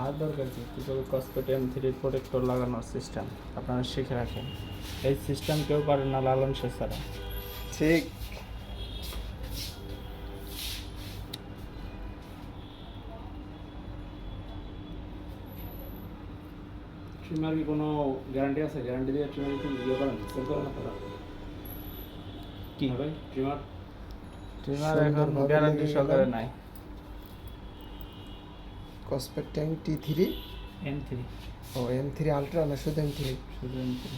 আর দরকার কি? কীভাবে কসপেট এম থ্রি প্রোটেক্টর লাগানোর সিস্টেম আপনারা শিখে রাখেন। এই সিস্টেম কেউ পারে না লালন সে ছাড়া ঠিক। ট্রিমার কি কোনো গ্যারান্টি আছে? গ্যারান্টি দিয়ে ট্রিমার কি ইয়ে করেন? সেল করেন আপনারা? কি? হবে? ট্রিমার ট্রিমার এখন গ্যারান্টি সহকারে নাই। Kospet Tank T three M three ও এম থ্রি আলট্রা না শুধু এম থ্রি শুধু এম থ্রি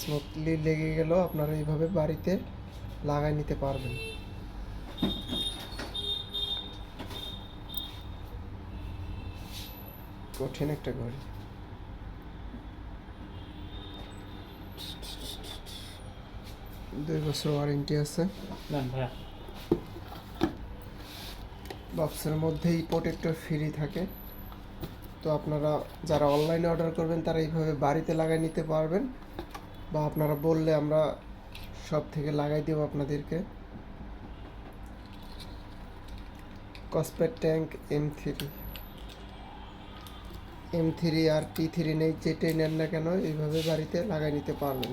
স্মুথলি লেগে গেল আপনারা এইভাবে বাড়িতে লাগাই নিতে পারবেন। কঠিন একটা ঘড়ি। দুই বছর ওয়ারেন্টি আছে। নেন ভাইয়া। বক্সের মধ্যেই প্রোটেক্টর ফ্রি থাকে। তো আপনারা যারা অনলাইনে অর্ডার করবেন তারা এইভাবে বাড়িতে লাগাই নিতে পারবেন। বা আপনারা বললে আমরা সব থেকে লাগাই দেবো আপনাদেরকে। Kospet Tank M three M three আর টি থ্রি নেই যেটাই নেন না কেন এইভাবে বাড়িতে লাগাই নিতে পারবেন।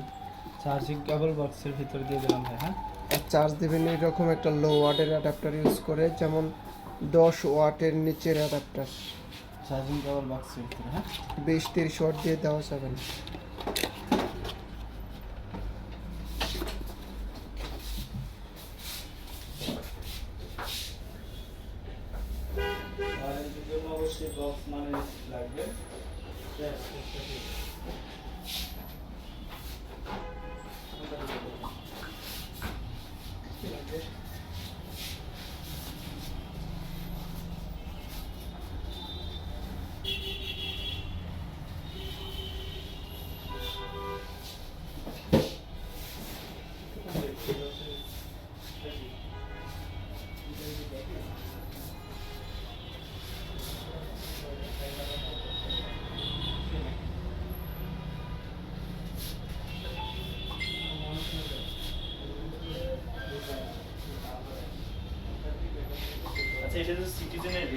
চার্জিং কেবল বক্সের ভিতর দিয়ে দিলাম হ্যাঁ? আর চার্জ দেবেন এরকম একটা লো ওয়াটের অ্যাডাপ্টার ইউজ করে যেমন দশ ওয়াটের নিচের অ্যাডাপ্টার চার্জিং কেবল বক্সের ভিতরে হ্যাঁ? বিশ তিরিশ ওয়াট দিয়ে দেওয়া যাবে না। আর এর জন্য অবশ্যই বক্স মানে লাগবে। Ateş edin sikizini.